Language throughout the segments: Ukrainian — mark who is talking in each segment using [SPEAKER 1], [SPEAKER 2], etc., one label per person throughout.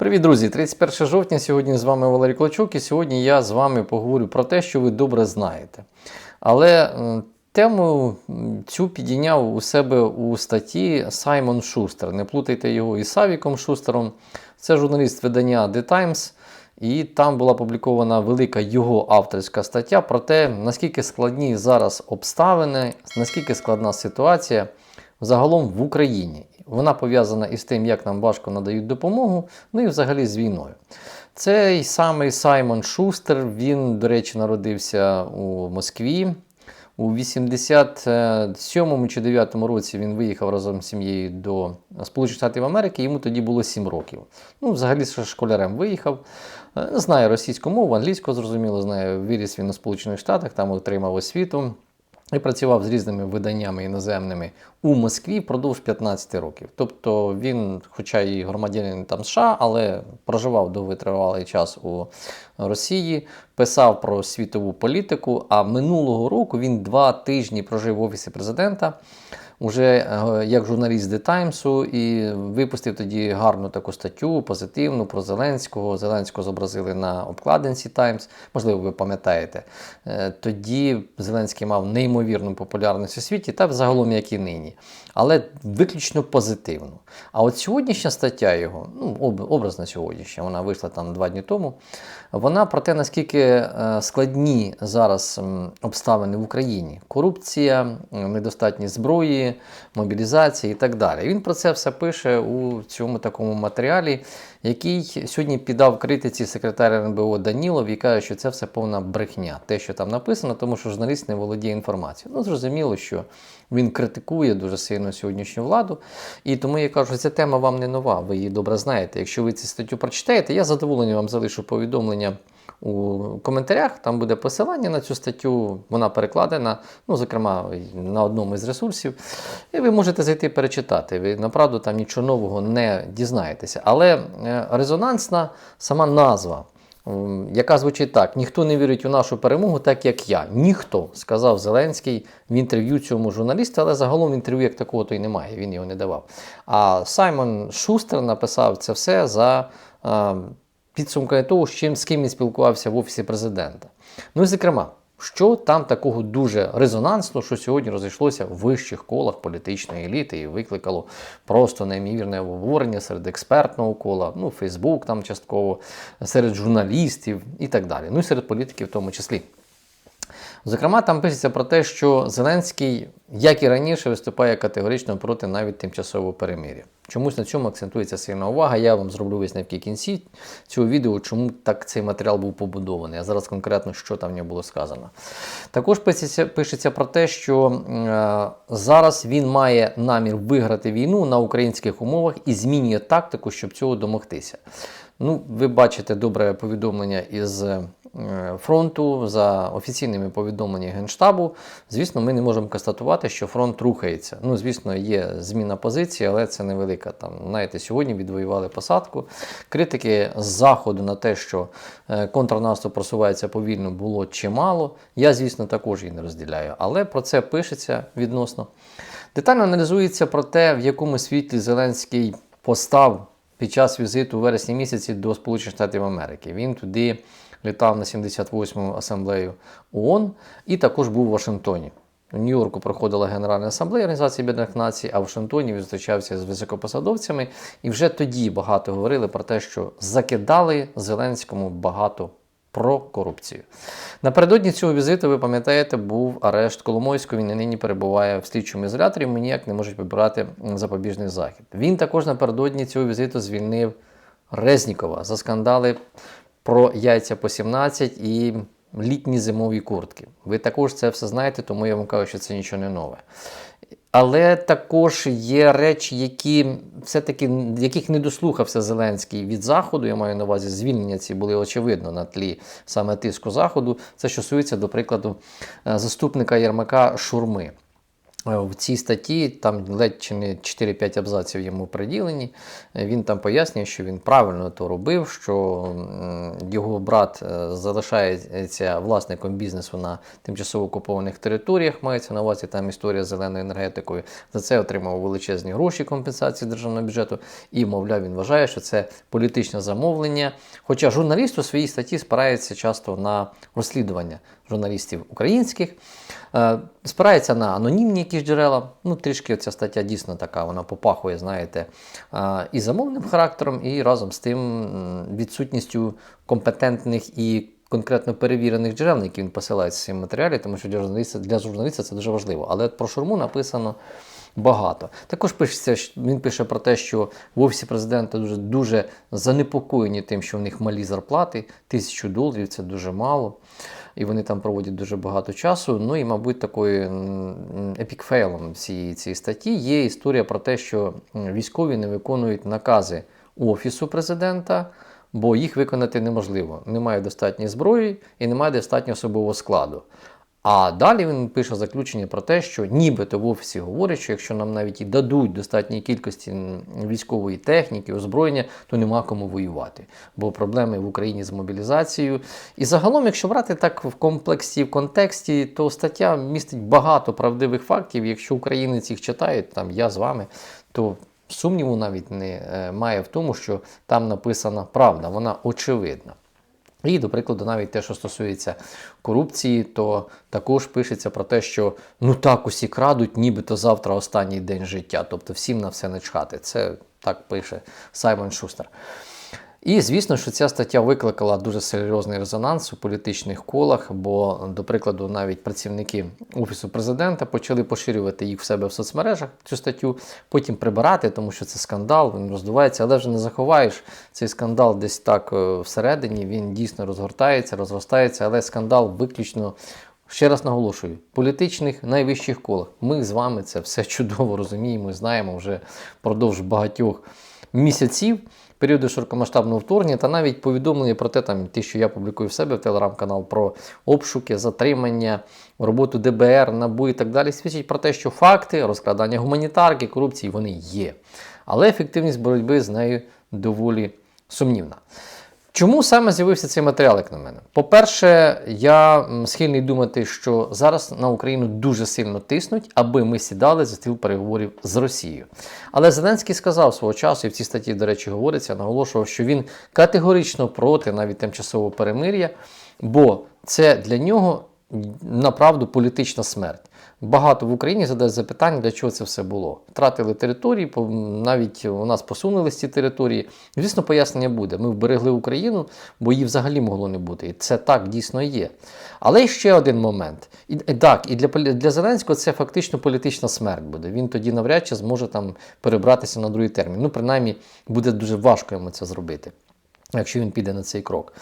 [SPEAKER 1] Привіт, друзі! 31 жовтня. Сьогодні з вами Валерій Клочук, і сьогодні я з вами поговорю про те, що ви добре знаєте. Але тему цю підійняв у себе у статті Саймон Шустер. Не плутайте його із Савіком Шустером. Це журналіст видання The Times. І там була опублікована велика його авторська стаття про те, наскільки складні зараз обставини, наскільки складна ситуація загалом в Україні. Вона пов'язана із тим, як нам важко надають допомогу, ну і взагалі з війною. Цей самий Саймон Шустер, він, до речі, народився у Москві. У 87 чи 9 році він виїхав разом з сім'єю до Сполучених Штатів Америки, йому тоді було 7 років. Ну, взагалі школярем виїхав. Знає російську мову, англійську зрозуміло, знає, виріс він у Сполучених Штатах, там отримав освіту. І працював з різними виданнями іноземними у Москві впродовж 15 років. Тобто він, хоча і громадянин там США, але проживав довготривалий час у Росії, писав про світову політику. А минулого року він два тижні прожив в офісі президента. Уже е, як журналіст The Times і випустив тоді гарну таку статтю, позитивну про Зеленського. Зеленського зобразили на обкладинці Times, можливо, ви пам'ятаєте. Е, Тоді Зеленський мав неймовірну популярність у світі, та взагалом, як і нині, але виключно позитивну. А от сьогоднішня стаття його, ну об- образна сьогоднішня, вона вийшла там два дні тому. Вона про те, наскільки е, складні зараз обставини в Україні: корупція, м, недостатність зброї, мобілізація і так далі. Він про це все пише у цьому такому матеріалі, який сьогодні піддав критиці секретар РНБО Данілов і каже, що це все повна брехня. Те, що там написано, тому що журналіст не володіє інформацією. Ну, зрозуміло, що він критикує дуже сильно сьогоднішню владу. І тому я кажу, що ця тема вам не нова, ви її добре знаєте. Якщо ви цю статтю прочитаєте, я з задоволенням вам залишу повідомлення у коментарях. Там буде посилання на цю статтю, вона перекладена, ну, зокрема, на одному із ресурсів. І ви можете зайти перечитати. Ви направду там нічого нового не дізнаєтеся. Але е, резонансна сама назва. Яка звучить так: ніхто не вірить у нашу перемогу, так як я. Ніхто, сказав Зеленський в інтерв'ю цьому журналісту, але загалом інтерв'ю як такого то й немає, він його не давав. А Саймон Шустер написав це все за е, підсумками того, з чим з ким він спілкувався в офісі президента. Ну і зокрема, що там такого дуже резонансного, що сьогодні розійшлося в вищих колах політичної еліти і викликало просто неймовірне обговорення серед експертного кола, ну, Фейсбук там частково, серед журналістів і так далі. Ну і серед політиків в тому числі. Зокрема, там пишеться про те, що Зеленський, як і раніше, виступає категорично проти навіть тимчасового перемир'я. Чомусь на цьому акцентується сильна увага. Я вам зроблю висновки кінці цього відео, чому так цей матеріал був побудований. А зараз конкретно, що там в нього було сказано. Також пишеться, пишеться про те, що е, зараз він має намір виграти війну на українських умовах і змінює тактику, щоб цього домогтися. Ну, ви бачите добре повідомлення із е, фронту за офіційними повідомленнями Генштабу. Звісно, ми не можемо констатувати, що фронт рухається. Ну, звісно, є зміна позиції, але це невелика. Там, знаєте, сьогодні відвоювали посадку. Критики з заходу на те, що е, контрнаступ просувається повільно, було чимало. Я, звісно, також її не розділяю. Але про це пишеться відносно. Детально аналізується про те, в якому світлі Зеленський постав під час візиту у вересні місяці до Сполучених Штатів Америки. Він туди літав на 78-му асамблею ООН і також був у Вашингтоні. У Нью-Йорку проходила Генеральна асамблея Організації Об'єднаних Націй, а в Вашингтоні він зустрічався з високопосадовцями. І вже тоді багато говорили про те, що закидали Зеленському багато про корупцію. Напередодні цього візиту, ви пам'ятаєте, був арешт Коломойського. Він нині перебуває в слідчому ізоляторі. Ми ніяк не можуть вибирати запобіжний захід. Він також напередодні цього візиту звільнив Резнікова за скандали про яйця по 17 і літні зимові куртки. Ви також це все знаєте, тому я вам кажу, що це нічого не нове. Але також є речі, які все-таки яких не дослухався Зеленський від Заходу. Я маю на увазі звільнення ці були очевидно на тлі саме тиску Заходу. Це стосується, до прикладу, е, заступника Єрмака Шурми. Е, В цій статті там ледь чи не 4-5 абзаців йому приділені. Е, Він там пояснює, що він правильно то робив, що його брат е, залишається власником бізнесу на тимчасово окупованих територіях. Мається на увазі там історія з зеленою енергетикою. За це отримав величезні гроші компенсації державного бюджету. І, мовляв, він вважає, що це політичне замовлення. Хоча журналіст у своїй статті спирається часто на розслідування журналістів українських. Е, Спирається на анонімні якісь джерела. Ну, трішки ця стаття дійсно така, вона попахує, знаєте, е, і замовним характером, і разом з тим відсутністю компетентних і конкретно перевірених джерел, на які він посилається в цьому матеріалі, тому що для журналіста, для журналіста це дуже важливо. Але про шурму написано багато. Також пишеться, він пише про те, що в офісі президента дуже, дуже занепокоєні тим, що в них малі зарплати, тисячу доларів це дуже мало. І вони там проводять дуже багато часу. Ну і, мабуть, такою епікфейлом цієї, цієї статті є історія про те, що військові не виконують накази Офісу президента, бо їх виконати неможливо. Немає достатньої зброї і немає достатньо особового складу. А далі він пише заключення про те, що нібито в офісі говорять, що якщо нам навіть і дадуть достатній кількості військової техніки, озброєння, то нема кому воювати. Бо проблеми в Україні з мобілізацією. І загалом, якщо брати так в комплексі, в контексті, то стаття містить багато правдивих фактів. Якщо українець їх читає, там я з вами, то сумніву навіть не е, має в тому, що там написана правда, вона очевидна. І, до прикладу, навіть те, що стосується корупції, то також пишеться про те, що ну так усі крадуть, нібито завтра останній день життя, тобто всім на все не чхати. Це так пише Саймон Шустер. І звісно, що ця стаття викликала дуже серйозний резонанс у політичних колах, бо, до прикладу, навіть працівники офісу президента почали поширювати їх в себе в соцмережах цю статтю, потім прибирати, тому що це скандал, він роздувається, але вже не заховаєш цей скандал десь так е, всередині. Він дійсно розгортається, розростається, але скандал виключно. Ще раз наголошую, політичних найвищих колах. Ми з вами це все чудово розуміємо і знаємо вже впродовж багатьох місяців періоду широкомасштабного вторгнення та навіть повідомлення про те, там те, що я публікую в себе в телеграм-канал про обшуки, затримання, роботу ДБР, НАБУ і так далі, свідчить про те, що факти розкрадання гуманітарки, корупції вони є. Але ефективність боротьби з нею доволі сумнівна. Чому саме з'явився цей матеріал, як на мене? По-перше, я схильний думати, що зараз на Україну дуже сильно тиснуть, аби ми сідали за стіл переговорів з Росією. Але Зеленський сказав свого часу, і в цій статті, до речі, говориться, наголошував, що він категорично проти навіть тимчасового перемир'я, бо це для нього направду політична смерть. Багато в Україні задають запитання, для чого це все було. Втратили території, навіть у нас посунули ці території. Звісно, пояснення буде. Ми вберегли Україну, бо її взагалі могло не бути. І це так дійсно є. Але ще один момент. І так, і для, для Зеленського це фактично політична смерть буде. Він тоді навряд чи зможе там перебратися на другий термін. Ну, принаймні, буде дуже важко йому це зробити. Якщо він піде на цей крок,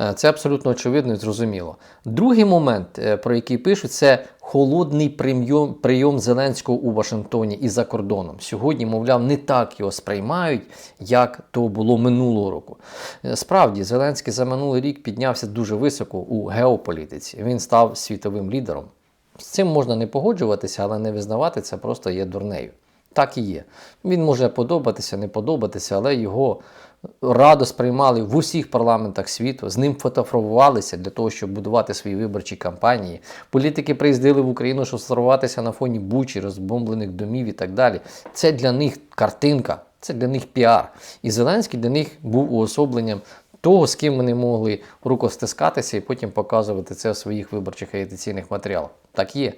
[SPEAKER 1] Е, це абсолютно очевидно і зрозуміло. Другий момент, е, про який пишуть, це холодний прийом, прийом Зеленського у Вашингтоні і за кордоном. Сьогодні, мовляв, не так його сприймають, як то було минулого року. Е, Справді, Зеленський за минулий рік піднявся дуже високо у геополітиці. Він став світовим лідером. З цим можна не погоджуватися, але не визнавати це просто є дурнею. Так і є. Він може подобатися, не подобатися, але його радо сприймали в усіх парламентах світу, з ним фотографувалися для того, щоб будувати свої виборчі кампанії. Політики приїздили в Україну, щоб сформуватися на фоні бучі, розбомблених домів і так далі. Це для них картинка, це для них піар. І Зеленський для них був уособленням того, з ким вони могли рукостискатися і потім показувати це в своїх виборчих агітаційних матеріалах. Так є.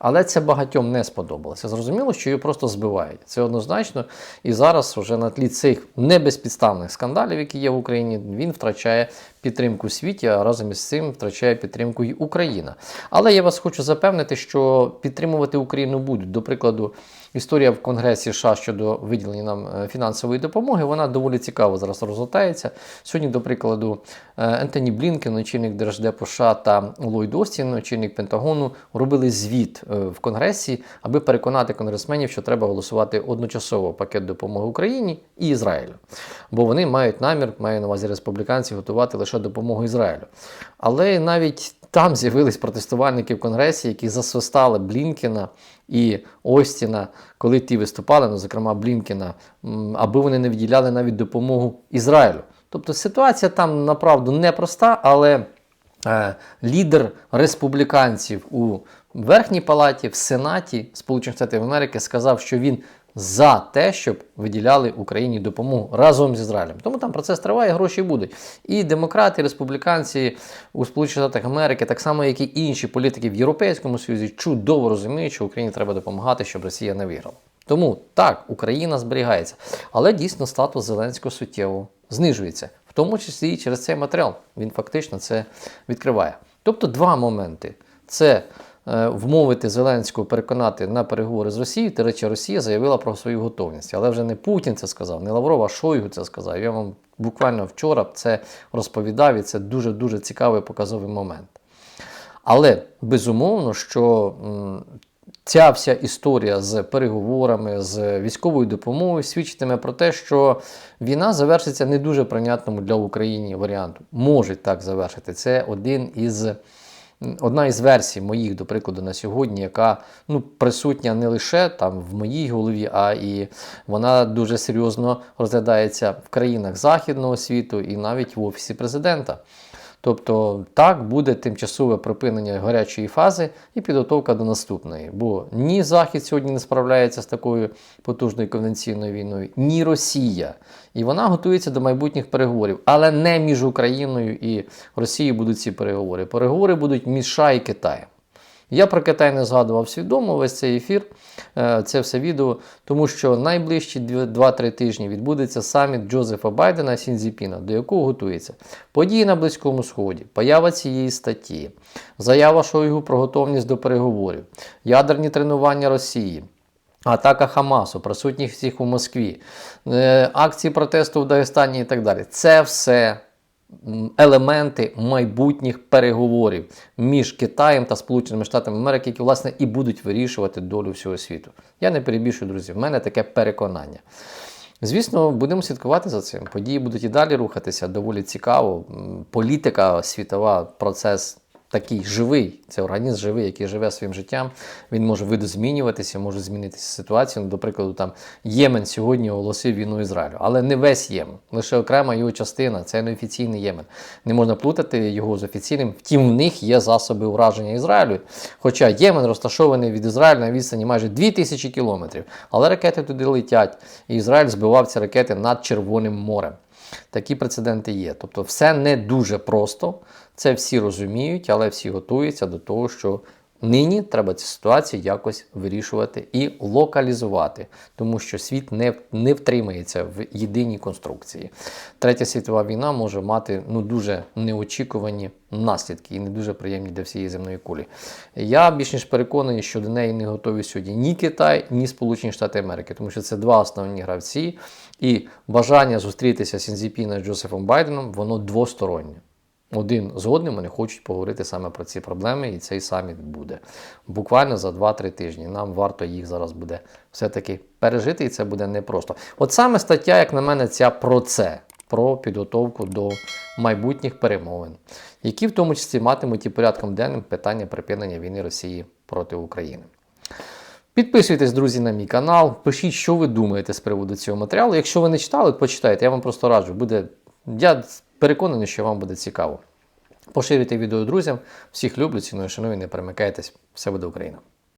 [SPEAKER 1] Але це багатьом не сподобалося. Зрозуміло, що його просто збивають. Це однозначно. І зараз, вже на тлі цих небезпідставних скандалів, які є в Україні, він втрачає підтримку світі, а разом із цим втрачає підтримку і Україна. Але я вас хочу запевнити, що підтримувати Україну будуть. До прикладу, історія в Конгресі США щодо виділення нам е, фінансової допомоги, вона доволі цікаво зараз розгортається. Сьогодні, до прикладу, е, Ентоні Блінкен, очільник Держдепу США та Ллойд Остін, очільник Пентагону, робили звіт в Конгресі, аби переконати конгресменів, що треба голосувати одночасово пакет допомоги Україні і Ізраїлю. Бо вони мають намір, маю на увазі республіканці, готувати лише допомогу Ізраїлю. Але навіть там з'явились протестувальники в Конгресі, які засвистали Блінкена і Остіна, коли ті виступали, ну, зокрема Блінкена, аби вони не виділяли навіть допомогу Ізраїлю. Тобто ситуація там направду непроста, але е, лідер республіканців у Верхній палаті, в Сенаті Сполучених Штатів Америки сказав, що він за те, щоб виділяли Україні допомогу разом з Ізраїлем. Тому там процес триває, гроші будуть. І демократи, і республіканці у Сполучених Штатах Америки, так само як і інші політики в Європейському Союзі, чудово розуміють, що Україні треба допомагати, щоб Росія не виграла. Тому так, Україна зберігається, але дійсно статус Зеленського суттєво знижується, в тому числі і через цей матеріал. Він фактично це відкриває. Тобто два моменти: це вмовити Зеленського переконати на переговори з Росією. До речі, Росія заявила про свою готовність, але вже не Путін це сказав, не Лавров, а Шойгу це сказав. Я вам буквально вчора це розповідав, і це дуже дуже цікавий показовий момент. Але безумовно, що ця вся історія з переговорами, з військовою допомогою свідчитиме про те, що війна завершиться не дуже прийнятному для України варіанту. Може так завершити. Це один із. Одна із версій моїх, до прикладу, на сьогодні, яка ну, присутня не лише там в моїй голові, а і вона дуже серйозно розглядається в країнах Західного світу і навіть в Офісі президента. Тобто так буде тимчасове припинення гарячої фази і підготовка до наступної. Бо ні Захід сьогодні не справляється з такою потужною конвенційною війною, ні Росія. І вона готується до майбутніх переговорів, але не між Україною і Росією будуть ці переговори. Переговори будуть між США і Китаєм. Я про Китай не згадував свідомо весь цей ефір, е, це все відео, тому що найближчі 2-3 тижні відбудеться саміт Джозефа Байдена Сінзіпіна, до якого готується події на Близькому Сході, поява цієї статті, заява Шойгу про готовність до переговорів, ядерні тренування Росії. Атака Хамасу, присутніх всіх у Москві, е, акції протесту в Дагестані і так далі. Це все елементи майбутніх переговорів між Китаєм та Сполученими Штатами Америки, які, власне, і будуть вирішувати долю всього світу. Я не перебільшую, друзі, в мене таке переконання. Звісно, будемо слідкувати за цим. Події будуть і далі рухатися доволі цікаво. Політика світова, процес такий живий, це організм живий, який живе своїм життям. Він може видозмінюватися, може змінитися ситуація. Ну, до прикладу, там Ємен сьогодні оголосив війну Ізраїлю, але не весь Ємен, лише окрема його частина. Це неофіційний Ємен. Не можна плутати його з офіційним. Втім, в них є засоби ураження Ізраїлю. Хоча Ємен розташований від Ізраїля на відстані майже 2000 кілометрів, але ракети туди летять, і Ізраїль збивав ці ракети над Червоним морем. Такі прецеденти є. Тобто, все не дуже просто. Це всі розуміють, але всі готуються до того, що нині треба ці ситуації якось вирішувати і локалізувати, тому що світ не, не втримається в єдиній конструкції. Третя світова війна може мати ну дуже неочікувані наслідки і не дуже приємні для всієї земної кулі. Я більш ніж переконаний, що до неї не готові сьогодні ні Китай, ні Сполучені Штати Америки, тому що це два основні гравці, і бажання зустрітися з Сінзіпіна з Джозефом Байденом, воно двостороннє. Один з одним вони хочуть поговорити саме про ці проблеми, і цей саміт буде буквально за 2-3 тижні. Нам варто їх зараз буде все-таки пережити, і це буде непросто. От саме стаття, як на мене, ця про це, про підготовку до майбутніх перемовин, які в тому числі матимуть і порядком денним питання припинення війни Росії проти України. Підписуйтесь, друзі, на мій канал. Пишіть, що ви думаєте з приводу цього матеріалу. Якщо ви не читали, почитайте. Я вам просто раджу. Буде... Я переконаний, що вам буде цікаво. Поширюйте відео друзям. Всіх люблю, ціную, шаную, не перемикайтесь. Все буде Україна!